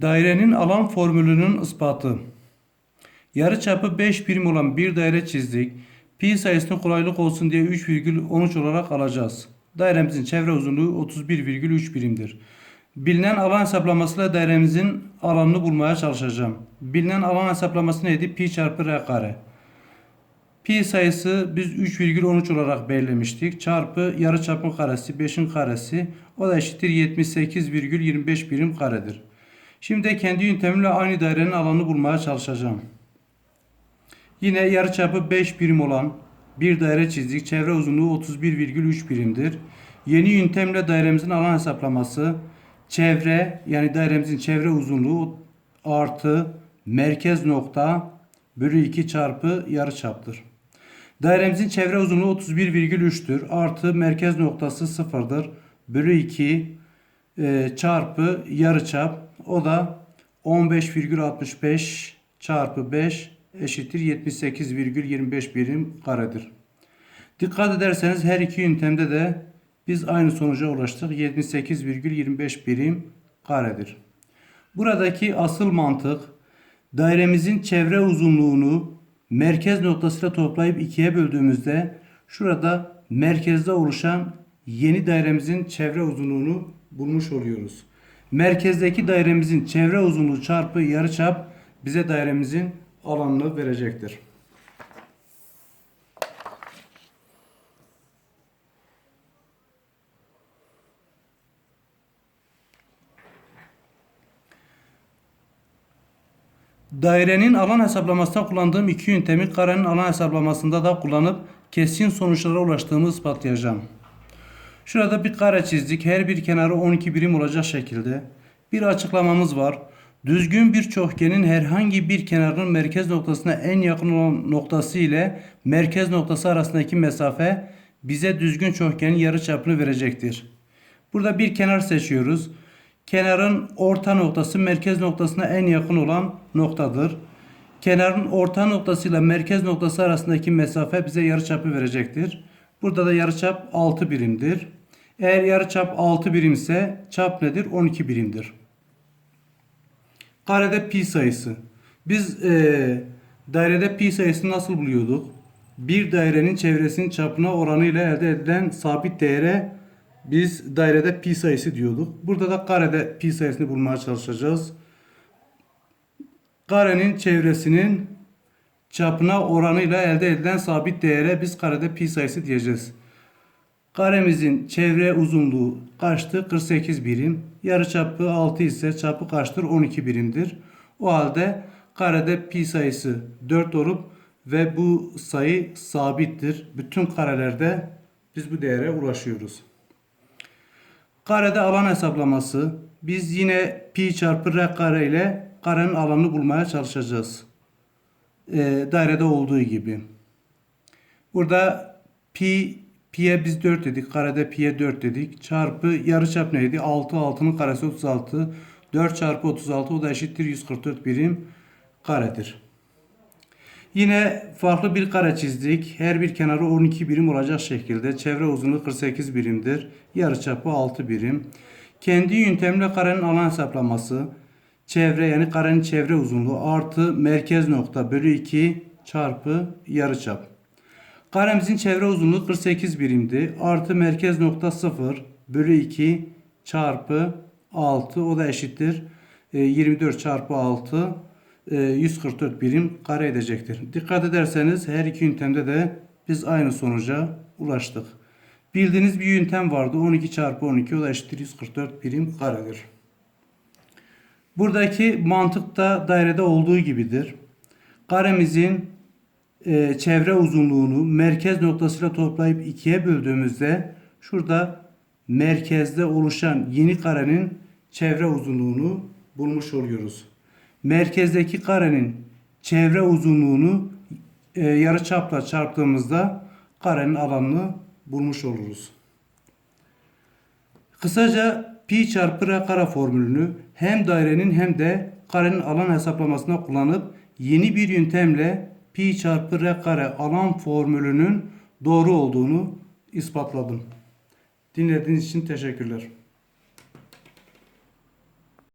Dairenin alan formülünün ispatı. Yarıçapı 5 birim olan bir daire çizdik. Pi sayısını kolaylık olsun diye 3,13 olarak alacağız. Dairemizin çevre uzunluğu 31,3 birimdir. Bilinen alan hesaplamasıyla dairemizin alanını bulmaya çalışacağım. Bilinen alan hesaplaması neydi? Pi çarpı r kare. Pi sayısı biz 3,13 olarak belirlemiştik. Çarpı yarıçapın karesi 5'in karesi o da eşittir 78,25 birim karedir. Şimdi kendi yöntemimle aynı dairenin alanını bulmaya çalışacağım. Yine yarıçapı 5 birim olan bir daire çizdik. Çevre uzunluğu 31,3 birimdir. Yeni yöntemle dairemizin alan hesaplaması çevre yani dairemizin çevre uzunluğu artı merkez nokta bölü 2 çarpı yarıçaptır. Dairemizin çevre uzunluğu 31,3'tür. Artı merkez noktası 0'dır. Bölü 2 e, çarpı yarıçap o da 15,65 çarpı 5 eşittir 78,25 birim karedir. Dikkat ederseniz her iki yöntemde de biz aynı sonuca ulaştık. 78,25 birim karedir. Buradaki asıl mantık dairemizin çevre uzunluğunu merkez noktasıyla toplayıp ikiye böldüğümüzde şurada merkezde oluşan yeni dairemizin çevre uzunluğunu bulmuş oluyoruz. Merkezdeki dairemizin çevre uzunluğu çarpı yarıçap bize dairemizin alanını verecektir. Dairenin alan hesaplamasında kullandığım iki yöntemi karenin alan hesaplamasında da kullanıp kesin sonuçlara ulaştığımı ispatlayacağım. Şurada bir kare çizdik. Her bir kenarı 12 birim olacak şekilde. Bir açıklamamız var. Düzgün bir çokgenin herhangi bir kenarının merkez noktasına en yakın olan noktası ile merkez noktası arasındaki mesafe bize düzgün çokgenin yarıçapını verecektir. Burada bir kenar seçiyoruz. Kenarın orta noktası merkez noktasına en yakın olan noktadır. Kenarın orta noktasıyla merkez noktası arasındaki mesafe bize yarıçapı verecektir. Burada da yarıçap 6 birimdir. Eğer yarıçap 6 birim ise çap nedir? 12 birimdir. Karede pi sayısı. Biz e, dairede pi sayısını nasıl buluyorduk? Bir dairenin çevresinin çapına oranıyla elde edilen sabit değere biz dairede pi sayısı diyorduk. Burada da karede pi sayısını bulmaya çalışacağız. Karenin çevresinin çapına oranıyla elde edilen sabit değere biz karede pi sayısı diyeceğiz. Karemizin çevre uzunluğu kaçtı? 48 birim. Yarıçapı 6 ise çapı kaçtır? 12 birimdir. O halde karede pi sayısı 4 olup ve bu sayı sabittir. Bütün karelerde biz bu değere ulaşıyoruz. Karede alan hesaplaması. Biz yine pi çarpı r kare ile karenin alanını bulmaya çalışacağız. Ee, dairede olduğu gibi. Burada pi pi'ye biz 4 dedik. Karede pi'ye 4 dedik. Çarpı yarıçap neydi? 6 6'nın karesi 36. 4 çarpı 36 o da eşittir 144 birim karedir. Yine farklı bir kare çizdik. Her bir kenarı 12 birim olacak şekilde. Çevre uzunluğu 48 birimdir. Yarıçapı 6 birim. Kendi yöntemle karenin alan hesaplaması. Çevre yani karenin çevre uzunluğu artı merkez nokta bölü 2 çarpı yarıçap. Karemizin çevre uzunluğu 48 birimdi. Artı merkez nokta 0 bölü 2 çarpı 6 o da eşittir. E, 24 çarpı 6 e, 144 birim kare edecektir. Dikkat ederseniz her iki yöntemde de biz aynı sonuca ulaştık. Bildiğiniz bir yöntem vardı. 12 çarpı 12 o da eşittir 144 birim karedir. Buradaki mantık da dairede olduğu gibidir. Karemizin e, çevre uzunluğunu merkez noktasıyla toplayıp ikiye böldüğümüzde şurada merkezde oluşan yeni karenin çevre uzunluğunu bulmuş oluyoruz. Merkezdeki karenin çevre uzunluğunu e, yarıçapla çarptığımızda karenin alanını bulmuş oluruz. Kısaca pi çarpı r kare formülünü hem dairenin hem de karenin alan hesaplamasına kullanıp yeni bir yöntemle pi çarpı r kare alan formülünün doğru olduğunu ispatladım. Dinlediğiniz için teşekkürler.